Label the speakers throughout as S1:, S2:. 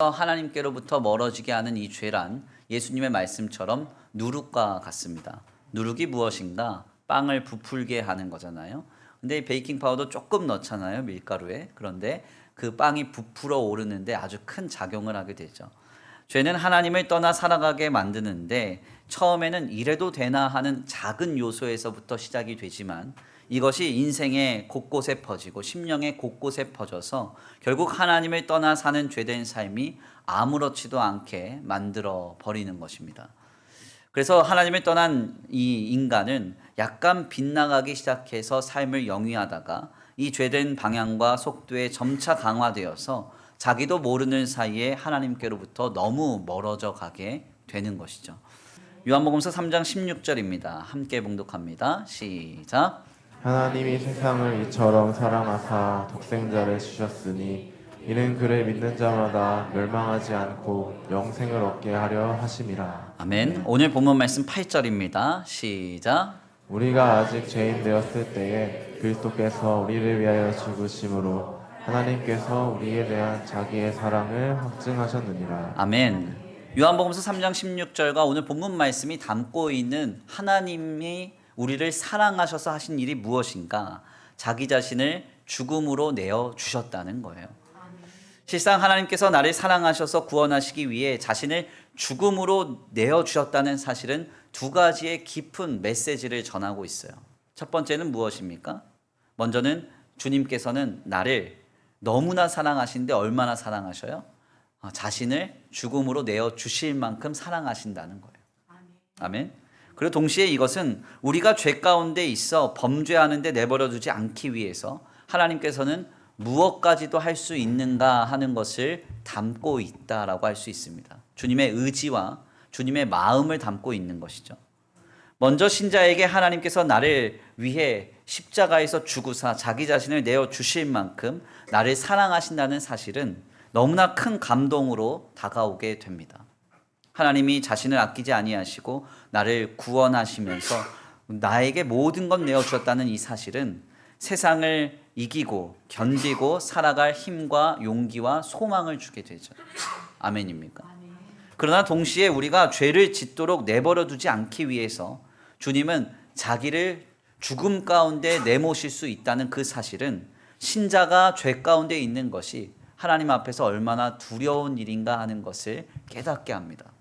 S1: 하나님께로부터 멀어지게 하는 이 죄란 예수님의 말씀처럼 누룩과 같습니다. 누룩이 무엇인가? 빵을 부풀게 하는 거잖아요. 근데 이 베이킹 파우더 조금 넣잖아요. 밀가루에. 그런데 그 빵이 부풀어 오르는데 아주 큰 작용을 하게 되죠. 죄는 하나님을 떠나 살아가게 만드는데 처음에는 이래도 되나 하는 작은 요소에서부터 시작이 되지만 이것이 인생의 곳곳에 퍼지고 심령의 곳곳에 퍼져서 결국 하나님을 떠나 사는 죄된 삶이 아무렇지도 않게 만들어 버리는 것입니다. 그래서 하나님을 떠난 이 인간은 약간 빗나가기 시작해서 삶을 영위하다가 이 죄된 방향과 속도에 점차 강화되어서 자기도 모르는 사이에 하나님께로부터 너무 멀어져 가게 되는 것이죠. 요한복음서 3장 16절입니다. 함께 봉독합니다. 시작.
S2: 하나님이 세상을 이처럼 사랑하사 독생자를 주셨으니 이는 그를 믿는 자마다 멸망하지 않고 영생을 얻게 하려 하심이라.
S1: 아멘. 오늘 본문 말씀 8절입니다. 시작.
S2: 우리가 아직 죄인 되었을 때에 그리스도께서 우리를 위하여 죽으심으로 하나님께서 우리에 대한 자기의 사랑을 확증하셨느니라.
S1: 아멘. 요한복음서 3장 16절과 오늘 본문 말씀이 담고 있는 하나님이 우리를 사랑하셔서 하신 일이 무엇인가? 자기 자신을 죽음으로 내어 주셨다는 거예요. 실상 하나님께서 나를 사랑하셔서 구원하시기 위해 자신을 죽음으로 내어 주셨다는 사실은 두 가지의 깊은 메시지를 전하고 있어요. 첫 번째는 무엇입니까? 먼저는 주님께서는 나를 너무나 사랑하시는데 얼마나 사랑하셔요? 아, 자신을 죽음으로 내어 주실 만큼 사랑하신다는 거예요. 아멘. 그리고 동시에 이것은 우리가 죄 가운데 있어 범죄하는데 내버려 두지 않기 위해서 하나님께서는 무엇까지도 할 수 있는가 하는 것을 담고 있다라고 할 수 있습니다. 주님의 의지와 주님의 마음을 담고 있는 것이죠. 먼저 신자에게 하나님께서 나를 위해 십자가에서 죽으사 자기 자신을 내어 주실 만큼 나를 사랑하신다는 사실은 너무나 큰 감동으로 다가오게 됩니다. 하나님이 자신을 아끼지 아니하시고 나를 구원하시면서 나에게 모든 것 내어 주셨다는 이 사실은 세상을 이기고 견디고 살아갈 힘과 용기와 소망을 주게 되죠. 아멘입니까? 그러나 동시에 우리가 죄를 짓도록 내버려 두지 않기 위해서 주님은 자기를 죽음 가운데 내모실 수 있다는 그 사실은 신자가 죄 가운데 있는 것이 하나님 앞에서 얼마나 두려운 일인가 하는 것을 깨닫게 합니다.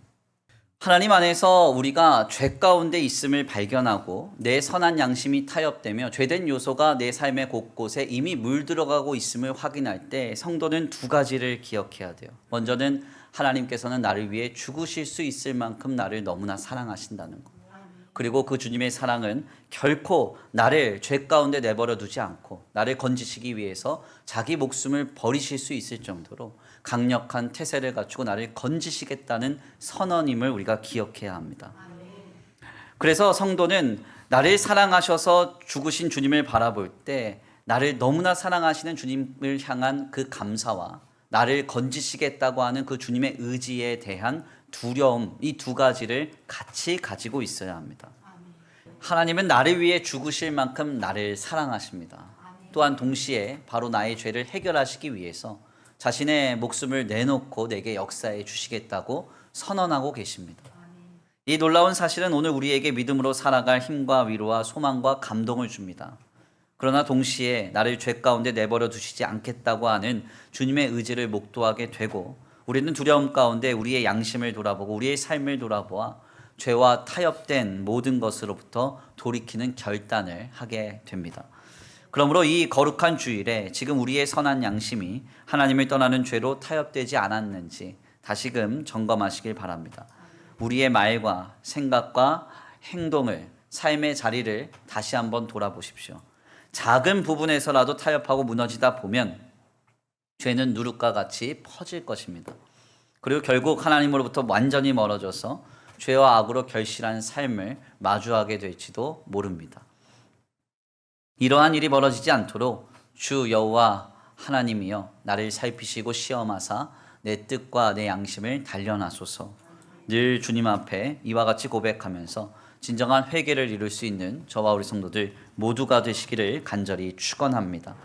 S1: 하나님 안에서 우리가 죄 가운데 있음을 발견하고 내 선한 양심이 타협되며 죄된 요소가 내 삶의 곳곳에 이미 물들어가고 있음을 확인할 때 성도는 두 가지를 기억해야 돼요. 먼저는 하나님께서는 나를 위해 죽으실 수 있을 만큼 나를 너무나 사랑하신다는 것. 그리고 그 주님의 사랑은 결코 나를 죄 가운데 내버려 두지 않고 나를 건지시기 위해서 자기 목숨을 버리실 수 있을 정도로 강력한 태세를 갖추고 나를 건지시겠다는 선언임을 우리가 기억해야 합니다. 그래서 성도는 나를 사랑하셔서 죽으신 주님을 바라볼 때 나를 너무나 사랑하시는 주님을 향한 그 감사와 나를 건지시겠다고 하는 그 주님의 의지에 대한 두려움 이 두 가지를 같이 가지고 있어야 합니다. 하나님은 나를 위해 죽으실 만큼 나를 사랑하십니다. 또한 동시에 바로 나의 죄를 해결하시기 위해서 자신의 목숨을 내놓고 내게 역사해 주시겠다고 선언하고 계십니다. 이 놀라운 사실은 오늘 우리에게 믿음으로 살아갈 힘과 위로와 소망과 감동을 줍니다. 그러나 동시에 나를 죄 가운데 내버려 두시지 않겠다고 하는 주님의 의지를 목도하게 되고 우리는 두려움 가운데 우리의 양심을 돌아보고 우리의 삶을 돌아보아 죄와 타협된 모든 것으로부터 돌이키는 결단을 하게 됩니다. 그러므로 이 거룩한 주일에 지금 우리의 선한 양심이 하나님을 떠나는 죄로 타협되지 않았는지 다시금 점검하시길 바랍니다. 우리의 말과 생각과 행동을 삶의 자리를 다시 한번 돌아보십시오. 작은 부분에서라도 타협하고 무너지다 보면 죄는 누룩과 같이 퍼질 것입니다. 그리고 결국 하나님으로부터 완전히 멀어져서 죄와 악으로 결실한 삶을 마주하게 될지도 모릅니다. 이러한 일이 벌어지지 않도록 주 여호와 하나님이여 나를 살피시고 시험하사 내 뜻과 내 양심을 단련하소서. 늘 주님 앞에 이와 같이 고백하면서 진정한 회개를 이룰 수 있는 저와 우리 성도들 모두가 되시기를 간절히 축원합니다.